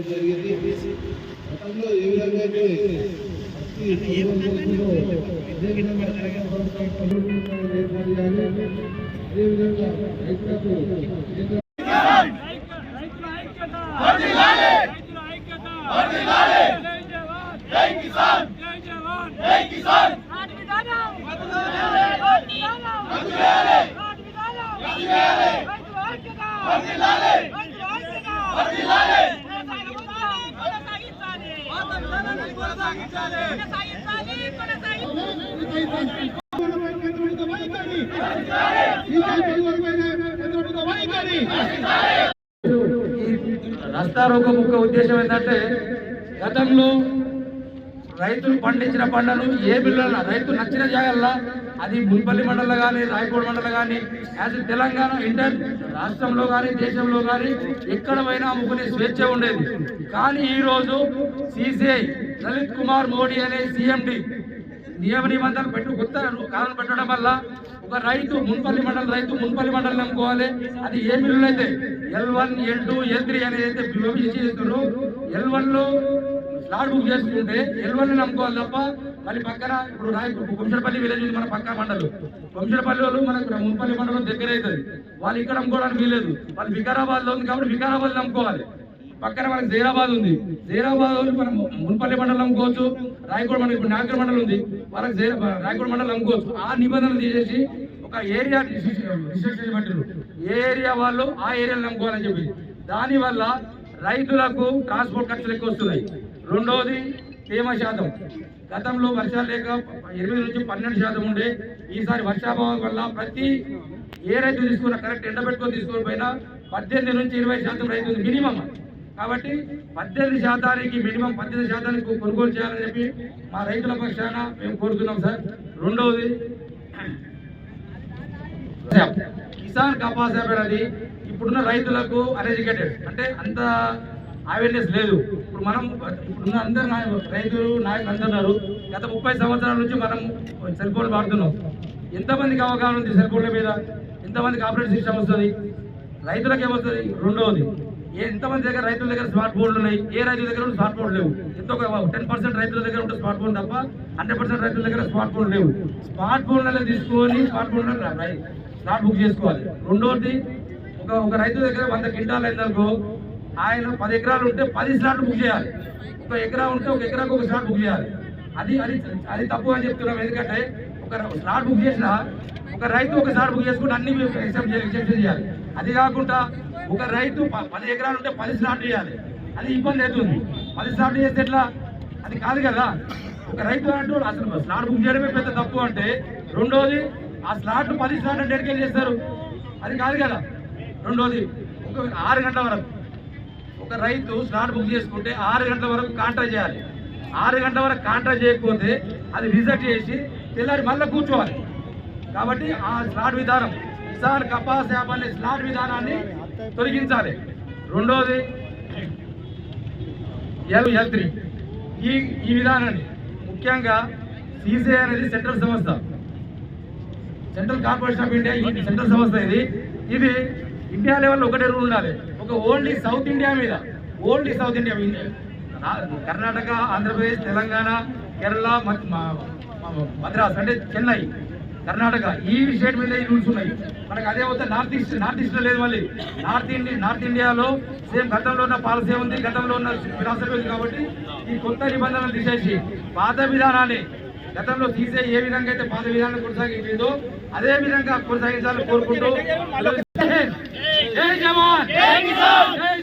జరిగింది. గతంలో ఏ విధంగా అయితే ప్రతి విధంగా రైతులకు కొనసాగించాలి. ముఖ్య ఉద్దేశం ఏంటంటే గతంలో రైతులు పండించిన పంటను ఏ బిల్లుల రైతు నచ్చిన జాగల్లా అది మున్పల్లి మండలం కానీ రాయకోడ మండలం కానీ యాజ్ తెలంగాణ ఇంటర్ రాష్ట్రంలో కానీ దేశంలో కానీ ఎక్కడ పోయినా అమ్ముకునే స్వేచ్ఛ ఉండేది. కానీ ఈరోజు సిసిఐ లలిత్ కుమార్ మోడీ అనే సిఎండి నియమ నిబంధనలు పెట్టు కొత్త కాలం పెట్టడం వల్ల ఒక రైతు మున్పల్లి మండలం రైతు మున్పల్లి మండలం నమ్ముకోవాలి అది ఏ మిల్లులు అయితే L one L two L three అనేది అయితే విభజించి ఎల్ వన్లో లాడ్ బుక్ చేసుకుంటే ఎల్ నమ్ముకోవాలి తప్ప మళ్ళీ పక్కన ఇప్పుడు రాయి కొంచెపల్లి విలేజ్ ఉంది మన పక్క మండలం. కొంచెపల్లి వాళ్ళు మనకు మున్పల్లి మండలం దగ్గర అవుతుంది. వాళ్ళు ఇక్కడ అమ్ముకోవడానికి వీలేదు వాళ్ళు వికారాబాద్లో ఉంది కాబట్టి వికారాబాద్ నమ్ముకోవాలి. పక్కన మనకి జైరాబాద్ ఉంది. జైరాబాద్ వాళ్ళు మనం మున్పల్లి మండలం అమ్ముకోవచ్చు రాయగూడ మండలం ఇప్పుడు నాగర్ మండలం ఉంది. వాళ్ళకి జైరా రాయగూడ మండలం అమ్ముకోవచ్చు ఆ నిబంధనలు తీసేసి ఒక ఏరియా రిస్ట్రిక్షన్ పెట్టారు ఏ ఏరియా వాళ్ళు ఆ ఏరియాలో నమ్ముకోవాలని చెప్పి. దానివల్ల రైతులకు ట్రాన్స్పోర్ట్ ఖర్చులు ఎక్కువ వస్తున్నాయి. రెండవది తేమ శాతం. గతంలో వర్షాలు లేక ఎనిమిది నుంచి పన్నెండు శాతం ఉండే ఈసారి వర్షాభావం వల్ల ప్రతి ఏ రైతు తీసుకున్నా కరెక్ట్ ఎండబెట్టుకొని తీసుకొని పోయినా పద్దెనిమిది నుంచి ఇరవై శాతం రైతు మినిమం. కాబట్టి పద్దెనిమిది శాతానికి మినిమం పద్దెనిమిది శాతానికి కొనుగోలు చేయాలని చెప్పి మా రైతుల పక్షాన మేము కోరుతున్నాం సార్. రెండవది కిసాన్ కపాస్ అనేది ఇప్పుడున్న రైతులకు అన్ఎడ్యుకేటెడ్. అంటే అంత అవేర్నెస్ లేదు. ఇప్పుడు మనం ఇప్పుడున్న అందరు నాయ- రైతులు నాయకులు అందరున్నారు గత ముప్పై సంవత్సరాల నుంచి మనం సెల్ ఫోన్లు వాడుతున్నాం. ఎంతమందికి అవగాహన ఉంది సెల్ ఫోన్ల మీద? ఎంతమందికి ఆపరేటింగ్ సిస్టమ్ వస్తుంది? రైతులకు ఏమొస్తుంది? రెండవది ఏ ఎంతమంది దగ్గర రైతుల దగ్గర స్మార్ట్ ఫోన్లు ఉన్నాయి? ఏ రైతుల దగ్గర స్మార్ట్ ఫోన్ లేవు. ఎంతో టెన్ పర్సెంట్ రైతుల దగ్గర ఉంటే స్మార్ట్ ఫోన్ తప్ప హండ్రెడ్ పర్సెంట్ రైతుల దగ్గర స్మార్ట్ ఫోన్ లేవు. స్మార్ట్ ఫోన్లలో తీసుకొని స్మార్ట్ ఫోన్ స్లాట్ బుక్ చేసుకోవాలి. రెండోది ఒక ఒక రైతు దగ్గర వంద క్వింటాలు అయిందనుకో ఆయన పది ఎకరాలు ఉంటే పది స్లాట్లు బుక్ చేయాలి. ఒక ఎకరా ఉంటే ఒక ఎకరాకు ఒక స్లాట్ బుక్ చేయాలి. అది అది అది తప్పు అని చెప్తున్నాం. ఎందుకంటే ఒక స్లాట్ బుక్ చేసిన ఒక రైతు ఒక స్లాట్ బుక్ చేసుకుంటే అన్ని ఎక్సెప్ట్ ఎక్సెప్షన్ చేయాలి. అది కాకుండా ఒక రైతు ప- పది ఎకరాలు ఉంటే పది స్లాట్ చేయాలి. అది ఇబ్బంది అవుతుంది. పది స్లాట్ చేస్తే ఎట్లా? అది కాదు కదా. ఒక రైతు అంటూ అసలు స్లాట్ బుక్ చేయడమే పెద్ద తప్పు అంటే రెండోది ఆ స్లాట్ పది స్లాట్ అంటే ఎడికేట్ చేస్తారు. అది కాదు కదా. రెండోది ఒక ఆరు గంటల వరకు ఒక రైతు స్లాట్ బుక్ చేసుకుంటే ఆరు గంటల వరకు కాంట్రాక్ట్ చేయాలి. ఆరు గంటల వరకు కాంట్రాక్ట్ చేయకపోతే అది రిజెక్ట్ చేసి తెల్లారి మళ్ళీ కూర్చోవాలి. కాబట్టి ఆ స్లాట్ విధానం కిసాన్ కపాస్ యాప్ స్లాట్ విధానాన్ని తొలగించాలి. రెండవది ఎల్ ఎల్ త్రీ ఈ ఈ విధానాన్ని ముఖ్యంగా సీసీఐ అనేది సెంట్రల్ సంస్థ. సెంట్రల్ కార్పొరేషన్ ఆఫ్ ఇండియా ఈ సెంట్రల్ సంస్థ ఇది. ఇది ఇండియా లెవెల్లో ఒకటే రూల్ ఉండాలి. ఒక ఓన్లీ సౌత్ ఇండియా మీద ఓన్లీ సౌత్ ఇండియా మీద. కర్ణాటక ఆంధ్రప్రదేశ్ తెలంగాణ కేరళ మ- మ- మ- మద్రాస్ అంటే చెన్నై కర్ణాటక ఈ స్టేట్ మీద ఈ రూల్స్ ఉన్నాయి. మనకు అదే పోతే నార్త్ ఈస్ట్ నార్త్ ఈస్ట్ లేదు మళ్ళీ. నార్త్ ఇండియా నార్త్ ఇండియాలో సేమ్ గతంలో ఉన్న పాలసీ ఉంది గతంలో ఉన్న ఫిలాసఫీ ఉంది కాబట్టి ఈ కొత్త నిబంధనలు తీసేసి పాత విధానాన్ని గతంలో తీసే ఏ విధంగా అయితే పాత విధానం కొనసాగించిందో అదే విధంగా కొనసాగించాలని కోరుకుంటూ